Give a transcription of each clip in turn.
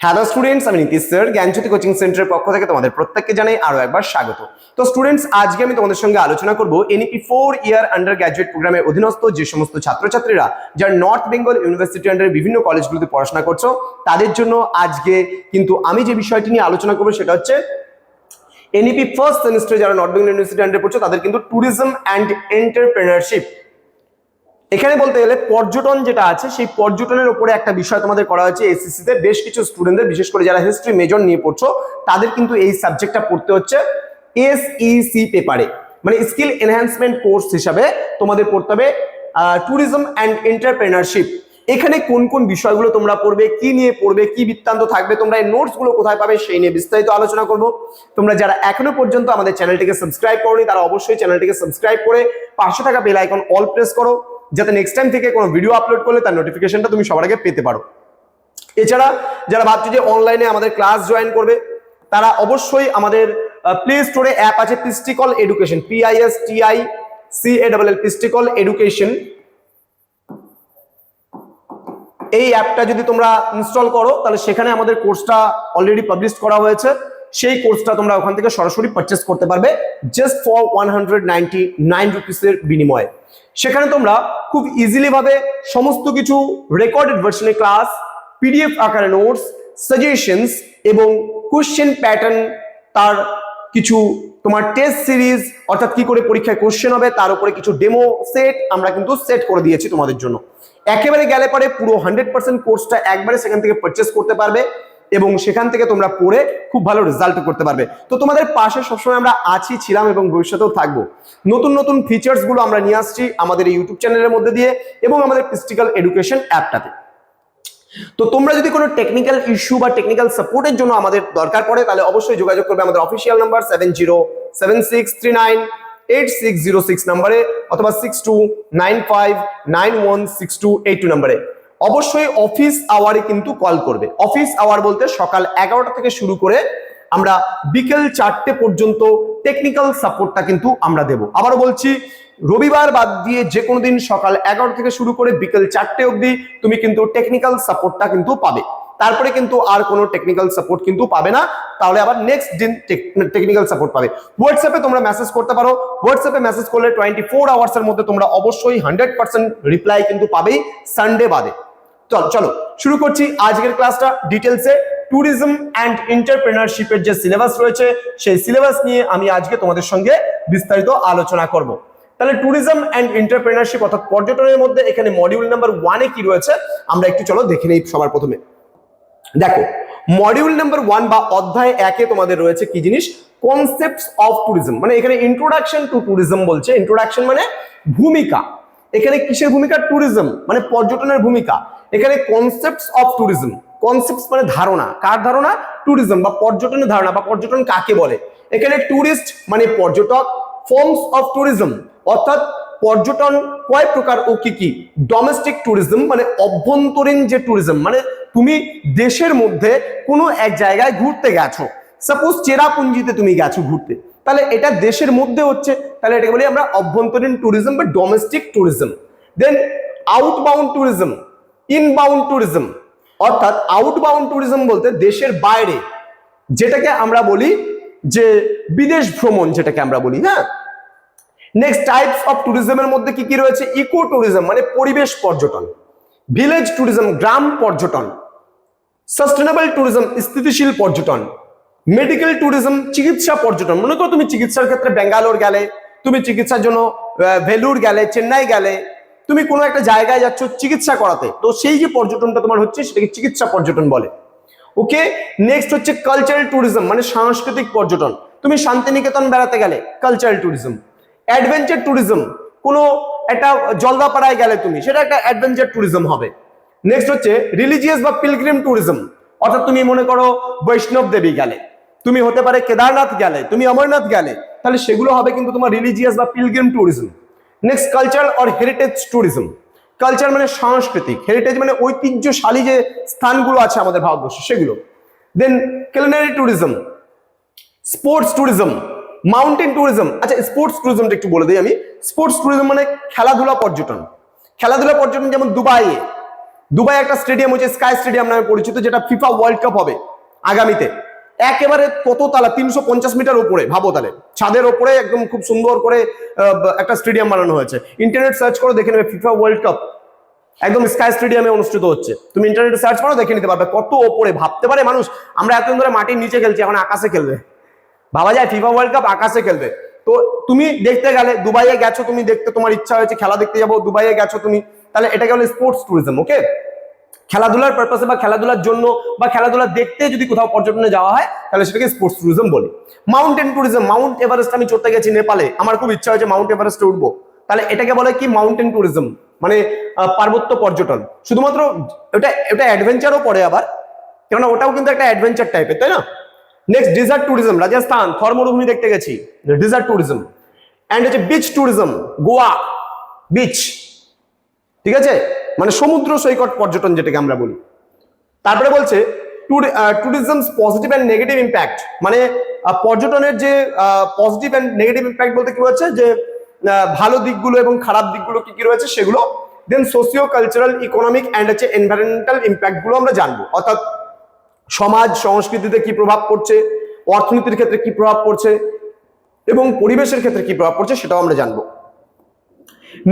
Hello students আমি Nitish sir জ্ঞানজ্যোতি coaching সেন্টারের পক্ষ থেকে তোমাদের প্রত্যেককে জানাই আরও একবার স্বাগত। তো স্টুডেন্টস আজকে আমি তোমাদের সঙ্গে আলোচনা করব NEP four year undergraduate প্রোগ্রামের অধীনস্থ যে সমস্ত ছাত্রছাত্রীরা যারা নর্থ বেঙ্গল ইউনিভার্সিটি আন্ডারে বিভিন্ন কলেজগুলোতে পড়াশোনা করছ, তাদের জন্য আজকে কিন্তু আমি যে বিষয়টি নিয়ে আলোচনা করব সেটা হচ্ছে এনইপি ফার্স্ট সেমিস্টারে যারা নর্থ বেঙ্গল ইউনিভার্সিটি আন্ডারে পড়ছো, তাদের কিন্তু ট্যুরিজম অ্যান্ড এন্টারপ্রেনারশিপ এখানে বলতে গেলে পর্যটন যেটা আছে, সেই পর্যটনের উপরে একটা বিষয় তোমাদের করা হয়েছে এসএসসি তে। বেশ কিছু স্টুডেন্টদের বিশেষ করে যারা হিস্ট্রি মেজর নিয়ে পড়ছো, তাদের কিন্তু এই সাবজেক্টটা পড়তে হচ্ছে এসইসি পেপারে মানে স্কিল এনহ্যান্সমেন্ট কোর্স হিসাবে তোমাদের পড়তে হবে ট্যুরিজম অ্যান্ড এন্টারপ্রেনারশিপ এখানে কোন কোন বিষয়গুলো তোমরা পড়বে, কি নিয়ে পড়বে, কি বৃত্তান্ত থাকবে, তোমরা এই নোটসগুলো কোথায় পাবে সেই নিয়ে বিস্তারিত আলোচনা করব। তোমরা যারা এখনও পর্যন্ত আমাদের চ্যানেলটিকে সাবস্ক্রাইব করোনি, তারা অবশ্যই চ্যানেলটিকে সাবস্ক্রাইব করে পাশে থাকা বেল আইকন অল প্রেস করো। যাতে নেক্সট টাইম থেকে কোনো ভিডিও আপলোড করলে তার নোটিফিকেশনটা তুমি সবার আগে পেতে পারো। এছাড়া যারা ভাবছ যে অনলাইনে আমাদের ক্লাস জয়েন করবে, তারা অবশ্যই আমাদের প্লে স্টোরে অ্যাপ আছে Pisticall education PIS TI C A double L Pisticall education এই অ্যাপটা যদি তোমরা ইনস্টল করো, তাহলে সেখানে আমাদের কোর্সটা অলরেডি পাবলিশ করা হয়েছে। সেই কোর্সটা তোমরা ওখান থেকে সরাসরি পারচেস করতে পারবে just for one hundred ninety nine রুপিসের বিনিময়ে। সেখানে তোমরা খুব ইজিলি ভাবে সমস্ত কিছু রেকর্ডেড ভার্সনের ক্লাস পিডিএফ আকারে নোটস সাজেশনস এবং কোশ্চেন প্যাটার্ন তার কিছু তোমার টেস্ট সিরিজ অর্থাৎ কি করে পরীক্ষায় কোশ্চেন হবে, তার উপরে কিছু ডেমো সেট আমরা কিন্তু সেট করে দিয়েছি তোমাদের জন্য। একেবারে গেলে পরে পুরো হান্ড্রেড পার্সেন্ট কোর্সটা একবারে সেখান থেকে পারচেস করতে পারবে। এবং সেখান থেকে তোমরা পড়ে খুব ভালো রেজাল্ট করতে পারবে। তো তোমাদের পাশে সবসময় আমরা আছি, ছিলাম এবং ভবিষ্যতেও থাকব। নতুন নতুন ফিচার্সগুলো আমরা নিয়ে আসছি আমাদের ইউটিউব চ্যানেলের মধ্যে দিয়ে এবং আমাদের পিস্টিক্যাল এডুকেশন অ্যাপটাতে তো তোমরা যদি কোনো টেকনিক্যাল ইস্যু বা টেকনিক্যাল সাপোর্টের জন্য আমাদের দরকার পড়ে, তাহলে অবশ্যই যোগাযোগ করবে আমাদের official number seven zero seven six three nine eight six zero six নাম্বারে অথবা six two nine five nine one six two eight two নাম্বারে অবশ্যই অফিস আওয়ারে কিন্তু কল করবে। অফিস আওয়ার বলতে সকাল এগারোটা থেকে শুরু করে আমরা বিকেল চারটে পর্যন্ত টেকনিক্যাল সাপোর্টটা কিন্তু আমরা দেব। আবারও বলছি, রবিবার বাদ দিয়ে যে কোনো দিন সকাল এগারো থেকে শুরু করে বিকেল চারটে অবধি তুমি কিন্তু টেকনিক্যাল সাপোর্টটা কিন্তু পাবে। তারপরে কিন্তু আর কোনো টেকনিক্যাল সাপোর্ট কিন্তু পাবে না। তাহলে আবার নেক্সট দিন টেকনিক্যাল সাপোর্ট পাবে। হোয়াটসঅ্যাপে তোমরা মেসেজ করতে পারো। হোয়াটসঅ্যাপে মেসেজ করলে টোয়েন্টি ফোর আওয়ার্সের মধ্যে তোমরা অবশ্যই হান্ড্রেড পার্সেন্ট রিপ্লাই কিন্তু পাবেই সানডে বাদে। চল, চলো, শুরু করছি আজকের ক্লাসটা ডিটেলসে ট্যুরিজম অ্যান্ড এন্টারপ্রেনারশিপের যে সিলেবাস রয়েছে, সেই সিলেবাস নিয়ে আমি আজকে তোমাদের সঙ্গে বিস্তারিত আলোচনা করব। তাহলে ট্যুরিজম অ্যান্ড এন্টারপ্রেনারশিপ অর্থাৎ পর্যটনের মধ্যে এখানে মডিউল নাম্বার ওয়ানে কি রয়েছে, আমরা একটু চলো দেখে নেই সবার প্রথমে। দেখো মডিউল নাম্বার ওয়ান বা অধ্যায় একে তোমাদের রয়েছে কি জিনিস? কনসেপ্টস অফ ট্যুরিজম মানে এখানে ইন্ট্রোডাকশন টু ট্যুরিজম বলছে। ইন্ট্রোডাকশন মানে ভূমিকা। এখানে কিসের ভূমিকা? ট্যুরিজম মানে পর্যটনের ভূমিকা। এখানে কনসেপ্টস অফ ট্যুরিজম কনসেপ্টস মানে ধারণা। কার ধারণা? ট্যুরিজম বা পর্যটনের ধারণা বা পর্যটন কাকে বলে? এখানে ট্যুরিস্ট মানে পর্যটক ফর্মস অফ ট্যুরিজম অর্থাৎ পর্যটন কয় প্রকার ও কি কি? ডোমেস্টিক ট্যুরিজম মানে অভ্যন্তরীণ যে ট্যুরিজম মানে তুমি দেশের মধ্যে কোনো এক জায়গায় ঘুরতে গেছো। সাপোজ চেরাপুঞ্জিতে তুমি গেছো ঘুরতে। তাহলে এটা দেশের মধ্যে হচ্ছে। তাহলে এটাকে বলি আমরা অভ্যন্তরীণ ট্যুরিজম বা domestic tourism then outbound tourism inbound tourism অর্থাৎ আউটবাউন্ড ট্যুরিজম বলতে দেশের বাইরে, যেটাকে আমরা বলি যে বিদেশ ভ্রমণ যেটাকে আমরা বলি হ্যাঁ? নেক্সট টাইপস অফ ট্যুরিজমের মধ্যে কি কি রয়েছে? ইকো ট্যুরিজম মানে পরিবেশ পর্যটন ভিলেজ ট্যুরিজম গ্রাম পর্যটন সাস্টেনেবল ট্যুরিজম স্থিতিশীল পর্যটন মেডিকেল ট্যুরিজম চিকিৎসা পর্যটন। মনে করো তুমি চিকিৎসার ক্ষেত্রে ব্যাঙ্গালোর গেলে, তুমি চিকিৎসার জন্য ভেলুর গেলে, চেন্নাই গেলে তুমি কোনো একটা জায়গায় যাচ্ছ চিকিৎসা করাতে, তো সেই যে পর্যটনটা তোমার হচ্ছে সেটাকে চিকিৎসা পর্যটন বলে। ওকে? নেক্সট হচ্ছে কালচারাল ট্যুরিজম মানে সাংস্কৃতিক পর্যটন। তুমি শান্তিনিকেতন বেড়াতে গেলে কালচারাল ট্যুরিজম অ্যাডভেঞ্চার ট্যুরিজম কোনো একটা জলদাপাড়ায় গেলে তুমি, সেটা একটা অ্যাডভেঞ্চার ট্যুরিজম হবে। নেক্সট হচ্ছে রিলিজিয়াস বা পিলগ্রিম ট্যুরিজম অর্থাৎ তুমি মনে করো বৈষ্ণব দেবী গেলে। তুমি হতে পারে কেদারনাথ গেলে, তুমি অমরনাথ গেলে, তাহলে সেগুলো হবে কিন্তু তোমার রিলিজিয়াস বা pilgrim tourism next cultural or heritage tourism culture মানে সাংস্কৃতিক হেরিটেজ মানে ঐতিহ্যশালী যে স্থানগুলো আছে আমাদের ভারতবর্ষে, সেগুলো। Then culinary tourism sports tourism mountain tourism আচ্ছা স্পোর্টস ট্যুরিজমটা একটু বলে দিই আমি। স্পোর্টস ট্যুরিজম মানে খেলাধুলা পর্যটন। খেলাধুলা পর্যটন যেমন দুবাইয়ে। দুবাই একটা স্টেডিয়াম হচ্ছে স্কাই স্টেডিয়াম নামে পরিচিত, যেটা ফিফা ওয়ার্ল্ড কাপ হবে আগামীতে। একেবারে কত তালা তিনশো পঞ্চাশ মিটার উপরে, ভাবো তাহলে। ছাদের ওপরে একদম খুব সুন্দর করে একটা স্টেডিয়াম বানানো হয়েছে। ইন্টারনেট সার্চ করো, দেখে নেবে ফিফা ওয়ার্ল্ড কাপ একদম স্কাই স্টেডিয়ামে অনুষ্ঠিত হচ্ছে। তুমি ইন্টারনেটে সার্চ করো, দেখে নিতে পারবে কত ওপরে। ভাবতে পারে মানুষ, আমরা এতদিন ধরে মাটির নিচে খেলছি, এখন আকাশে খেলবে। ভাবা যায়, ফিফা ওয়ার্ল্ড কাপ আকাশে খেলবে। তো তুমি দেখতে গেলে, দুবাইয়ে গেছো তুমি, দেখতে তোমার ইচ্ছা হয়েছে, খেলা দেখতে যাব, দুবাইয়ে গেছো তুমি, তাহলে এটা বলে স্পোর্টস ট্যুরিজম ওকে খেলাধুলার পারপাসে বা খেলাধুলার জন্য বা খেলাধুলা দেখতে যদি কোথাও পর্যটনে যাওয়া হয়, তাহলে সেটাকে স্পোর্টস ট্যুরিজম বলি। মাউন্টেন ট্যুরিজম মাউন্ট এভারেস্ট আমি চড়তে গেছি নেপালে, আমার খুব ইচ্ছা হয়েছে মাউন্ট এভারেস্টে উঠবো। তাহলে এটাকে বলে কি মাউন্টেন ট্যুরিজম মানে পার্বত্য পর্যটন। শুধুমাত্র ওটা এটা অ্যাডভেঞ্চারও পড়ে আবার, কেননা ওটাও কিন্তু একটা অ্যাডভেঞ্চার টাইপের তাই না? Next desert tourism Rajasthan Thar মরুভূমি দেখতে গেছি। ডিজার্ট ট্যুরিজম অ্যান্ড হচ্ছে বিচ ট্যুরিজম গোয়া বিচ ঠিক আছে? মানে সমুদ্র সৈকত পর্যটন যেটাকে আমরা বলি। তারপরে বলছে tourism's positive and negative impact মানে পর্যটনের যে পজিটিভ অ্যান্ড নেগেটিভ ইম্প্যাক্ট বলতে কি হচ্ছে যে ভালো দিকগুলো এবং খারাপ দিকগুলো কি কি রয়েছে সেগুলো then socio cultural economic and হচ্ছে এনভায়রনমেন্টাল ইম্প্যাক্টগুলো আমরা জানব। অর্থাৎ সমাজ, সংস্কৃতিতে কি প্রভাব পড়ছে, অর্থনীতির ক্ষেত্রে কি প্রভাব পড়ছে এবং পরিবেশের ক্ষেত্রে কি প্রভাব পড়ছে সেটাও আমরা জানব।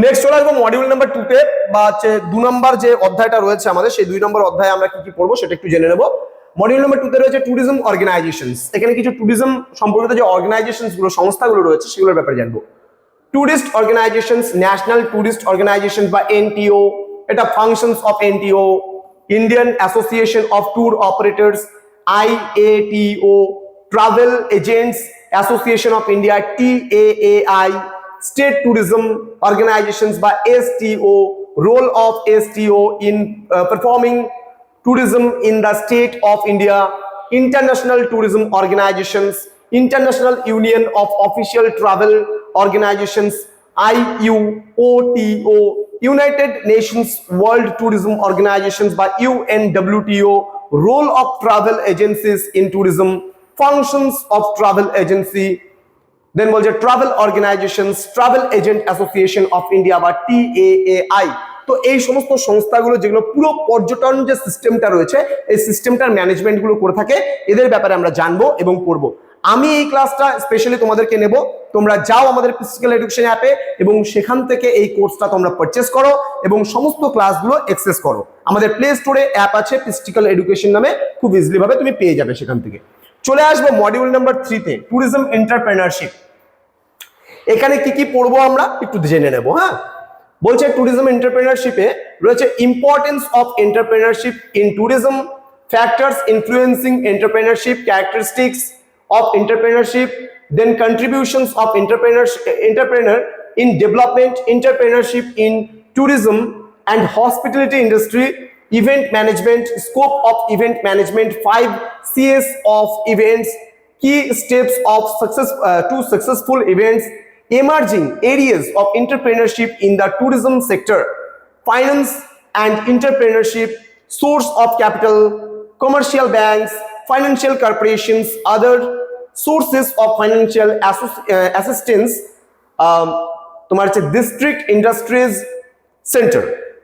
নেক্সট চলে আসব মডিউল নাম্বার টুতে বা হচ্ছে দু নম্বর যে অধ্যায়টা রয়েছে আমাদের, সেই দুই নম্বর অধ্যায়ে আমরা কি কি পড়ব সেটা একটু জেনে নেব। মডিউল নাম্বার টুতে রয়েছে ট্যুরিজম অর্গানাইজেশনস এখানে কিছু ট্যুরিজম সম্পর্কিত যে অর্গানাইজেশনসগুলো, সংস্থাগুলো রয়েছে, সেগুলোর ব্যাপারে জানব। Tourist organisation national tourist organisation বা এনটিও এটা functions of NTO Indian association of tour operators IATO travel agents association of India TAAI state tourism organizations by STO role of STO in uh, performing tourism in the state of India international tourism organizations international union of official travel organizations IUOTO United Nations World Tourism Organizations by UNWTO role of travel agencies in tourism functions of travel agency then বলছে travel organisations travel agent association of India বা TAAI তো এই সমস্ত সংস্থাগুলো যেগুলো পুরো পর্যটন যে সিস্টেমটা রয়েছে, এই সিস্টেমটার ম্যানেজমেন্টগুলো করে থাকে, এদের ব্যাপারে আমরা জানব এবং পড়ব। আমি এই ক্লাসটা স্পেশালি তোমাদেরকে নেব, তোমরা যাও আমাদের ফিজিক্যাল এডুকেশন অ্যাপে এবং সেখান থেকে এই কোর্সটা তোমরা পারচেস করো এবং সমস্ত ক্লাসগুলো অ্যাক্সেস করো। আমাদের প্লে স্টোরে অ্যাপ আছে ফিজিক্যাল এডুকেশন নামে, খুব ইজিলি ভাবে তুমি পেয়ে যাবে সেখান থেকে। চলে আসব মডিউল নাম্বার থ্রিতে ট্যুরিজম এন্টারপ্রেনারশিপ এখানে কি কি পড়ব আমরা? একটু জেনে নেব হ্যাঁ? বলছে ট্যুরিজম এন্টারপ্রেনারশিপে রয়েছে importance of entrepreneurship in tourism factors influencing entrepreneurship characteristics of entrepreneurship then contributions of entrepreneurship entrepreneur in development entrepreneurship in tourism and hospitality industry management scope of event management 5 cs of events key steps of success uh, to successful events emerging areas of entrepreneurship in the tourism sector finance and entrepreneurship source of capital commercial banks financial corporations other sources of financial uh, assistance um, তোমার হচ্ছে district industries centre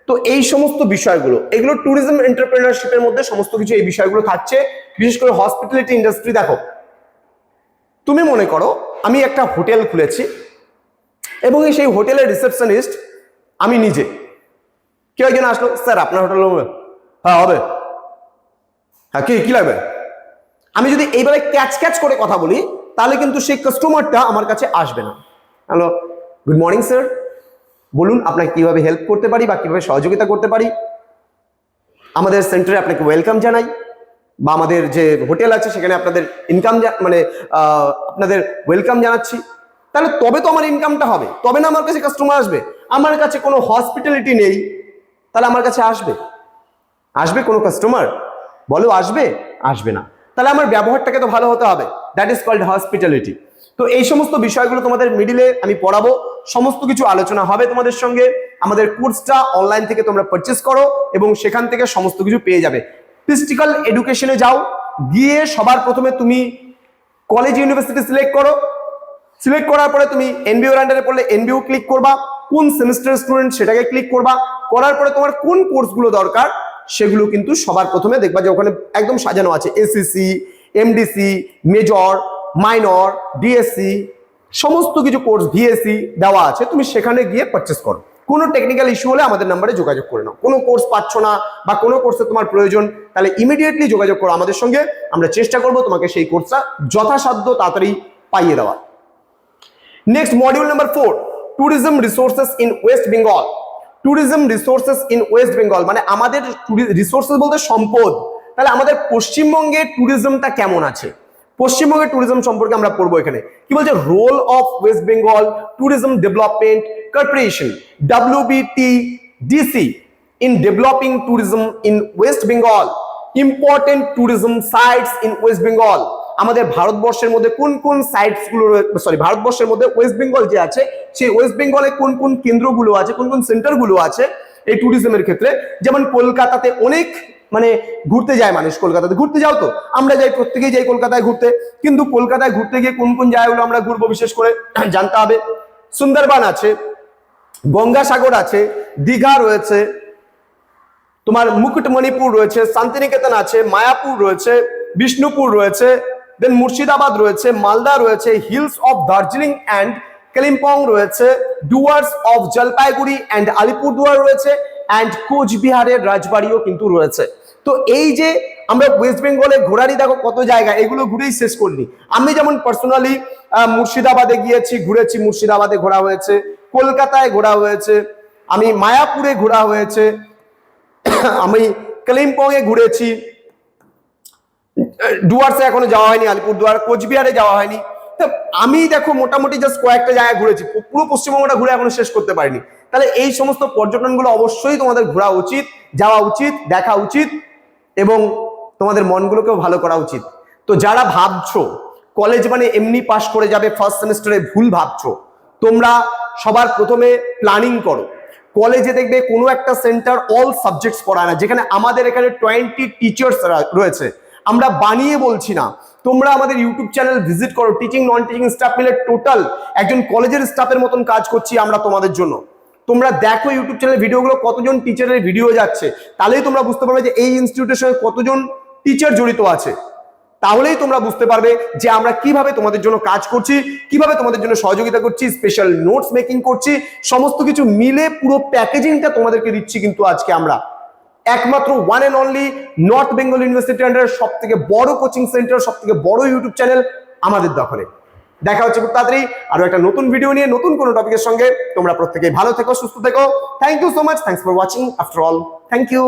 তো এই সমস্ত বিষয়গুলো এগুলো tourism এন্টারপ্রেনারশিপের মধ্যে সমস্ত কিছু এই বিষয়গুলো থাকছে বিশেষ করে হসপিটালিটি ইন্ডাস্ট্রি দেখো তুমি মনে করো আমি একটা হোটেল খুলেছি এবং সেই হোটেলের রিসেপশনিস্ট আমি নিজে। কেউ একজন আসলো, স্যার, আপনার হোটেল হবে? হ্যাঁ হবে। হ্যাঁ কি কি লাগবে? আমি যদি এইভাবে ক্যাচ ক্যাচ করে কথা বলি, তাহলে কিন্তু সেই কাস্টমারটা আমার কাছে আসবে না। হ্যালো গুড মর্নিং স্যার বলুন, আপনাকে কীভাবে হেল্প করতে পারি বা কীভাবে সহযোগিতা করতে পারি? আমাদের সেন্টারে আপনাকে ওয়েলকাম জানাই। বা আমাদের যে হোটেল আছে, সেখানে আপনাদের ইনকাম মানে আপনাদের ওয়েলকাম জানাচ্ছি। তাহলে তবে তো আমার ইনকামটা হবে, তবে না আমার কাছে কাস্টমার আসবে। আমার কাছে কোনো হসপিটালিটি নেই, তাহলে আমার কাছে আসবে। আসবে কোনো কাস্টমার বলো আসবে? আসবে না। তাহলে আমার ব্যবহারটাকে তো ভালো হতে হবে। দ্যাট ইজ কল্ড হসপিটালিটি তো এই সমস্ত বিষয়গুলো তোমাদের মিডিলে আমি পড়াবো। সমস্ত কিছু আলোচনা হবে তোমাদের সঙ্গে। আমাদের কোর্সটা অনলাইন থেকে তোমরা পারচেস করো এবং সেখান থেকে সমস্ত কিছু পেয়ে যাবে। ফিজিক্যাল এডুকেশনে যাও। গিয়ে সবার প্রথমে তুমি কলেজ ইউনিভার্সিটি সিলেক্ট করো। সিলেক্ট করার পরে তুমি এনবিওর আন্ডারে পড়লে এনবিও ক্লিক করবা। কোন সেমিস্টার স্টুডেন্ট সেটাকে ক্লিক করবা। করার পরে তোমার কোন কোর্সগুলো দরকার সেগুলো কিন্তু সবার প্রথমে দেখবা যে ওখানে একদম সাজানো আছে। ACC MDC major minor DSC সমস্ত কিছু কোর্স ভিএসসি দেওয়া আছে। তুমি সেখানে গিয়ে পারচেস করো। কোনো টেকনিক্যাল ইস্যু হলে আমাদের নাম্বারে যোগাযোগ করে নাও। কোনো কোর্স পাচ্ছ না বা কোনো কোর্সে তোমার প্রয়োজন, তাহলে ইমিডিয়েটলি যোগাযোগ করো আমাদের সঙ্গে। আমরা চেষ্টা করব তোমাকে সেই কোর্সটা যথাসাধ্য তাড়াতাড়ি পাইয়ে দেওয়া next module number four tourism resources in West Bengal tourism resources in West Bengal মানে আমাদের রিসোর্সেস বলতে সম্পদ। তাহলে আমাদের পশ্চিমবঙ্গে ট্যুরিজমটা কেমন আছে? পশ্চিমবঙ্গের ট্যুরিজম সম্পর্কে আমরা পড়ব এখানে। কি বলছে? Role of West Bengal tourism development corporation WBT DC in developing tourism in West Bengal important tourism sites in West Bengal আমাদের ভারতবর্ষের মধ্যে কোন কোন সাইটসগুলো সরি ভারতবর্ষের মধ্যে ওয়েস্ট বেঙ্গল যে আছে, সেই ওয়েস্ট বেঙ্গলে কোন কোন কেন্দ্রগুলো আছে, কোন কোন সেন্টারগুলো আছে এই ট্যুরিজমের ক্ষেত্রে? যেমন কলকাতাতে অনেক মানে ঘুরতে যায় মানুষ কলকাতাতে। ঘুরতে যাও তো? আমরা যাই, প্রত্যেকেই যাই কলকাতায় ঘুরতে। কিন্তু কলকাতায় ঘুরতে গিয়ে কোন কোন জায়গাগুলো আমরা ঘুরবো বিশেষ করে জানতে হবে। সুন্দরবন আছে, গঙ্গাসাগর আছে, দীঘা রয়েছে, তোমার মুকুটমণিপুর রয়েছে, শান্তিনিকেতন আছে, মায়াপুর রয়েছে, বিষ্ণুপুর রয়েছে দেন মুর্শিদাবাদ রয়েছে, মালদা রয়েছে hills of Darjeeling and Kalimpong রয়েছে ডুয়ার্স অফ জলপাইগুড়ি অ্যান্ড আলিপুরদুয়ার রয়েছে অ্যান্ড কোচবিহারের রাজবাড়িও কিন্তু রয়েছে। তো এই যে আমরা ওয়েস্ট বেঙ্গলে ঘোরারই দেখো কত জায়গা, এগুলো ঘুরেই শেষ করিনি আমি যেমন পার্সোনালি মুর্শিদাবাদে গিয়েছি, ঘুরেছি, মুর্শিদাবাদে ঘোরা হয়েছে, কলকাতায় ঘোরা হয়েছে, আমি মায়াপুরে ঘোরা হয়েছে, আমি কালিম্পং এ ঘুরেছি ডুয়ার্সে এখনও যাওয়া হয়নি, আলিপুরদুয়ার, কোচবিহারে যাওয়া হয়নি। তো আমি দেখো মোটামুটি জাস্ট কয়েকটা জায়গায় ঘুরেছি পুরো পশ্চিমবঙ্গটা ঘুরে এখনও শেষ করতে পারিনি। তাহলে এই সমস্ত পর্যটনগুলো অবশ্যই তোমাদের ঘোরা উচিত, যাওয়া উচিত, দেখা উচিত, এবং তোমাদের মনগুলোকেও ভালো করা উচিত। তো যারা ভাবছ কলেজ মানে এমনি পাশ করে যাবে ফার্স্ট সেমিস্টারে ভুল ভাবছ, তোমরা সবার প্রথমে প্ল্যানিং করো। কলেজে দেখবে কোনো একটা সেন্টার অল সাবজেক্টস পড়ায় না, যেখানে আমাদের এখানে টোয়েন্টি টিচার্স রয়েছে। আমরা বানিয়ে বলছি না। তোমরা আমাদের ইউটিউব চ্যানেল ভিজিট করো। টিচিং নন টিচিং স্টাফ মিলে টোটাল একজন কলেজের স্টাফের মতন কাজ করছি আমরা তোমাদের জন্য। তোমরা দেখো ইউটিউব চ্যানেল ভিডিওগুলো কতজন টিচারের ভিডিও যাচ্ছে। তাহলেই তোমরা বুঝতে পারবে যে এই ইনস্টিটিউটের সঙ্গে কতজন টিচার জড়িত আছে। তাহলেই তোমরা বুঝতে পারবে যে আমরা কীভাবে তোমাদের জন্য কাজ করছি, কীভাবে তোমাদের জন্য সহযোগিতা করছি স্পেশাল নোটস মেকিং করছি, সমস্ত কিছু মিলে পুরো প্যাকেজিংটা তোমাদেরকে দিচ্ছি কিন্তু আজকে আমরা। একমাত্র one and only North Bengal University under সব থেকে বড় কোচিং সেন্টার সব থেকে বড় ইউটিউব চ্যানেল আমাদের দখলে। দেখা হচ্ছে খুব তাড়াতাড়ি আরও একটা নতুন ভিডিও নিয়ে, নতুন কোনো টপিকের সঙ্গে। তোমরা প্রত্যেকেই ভালো থেকো, সুস্থ থেকো। Thank you so much thanks for watching after all thank you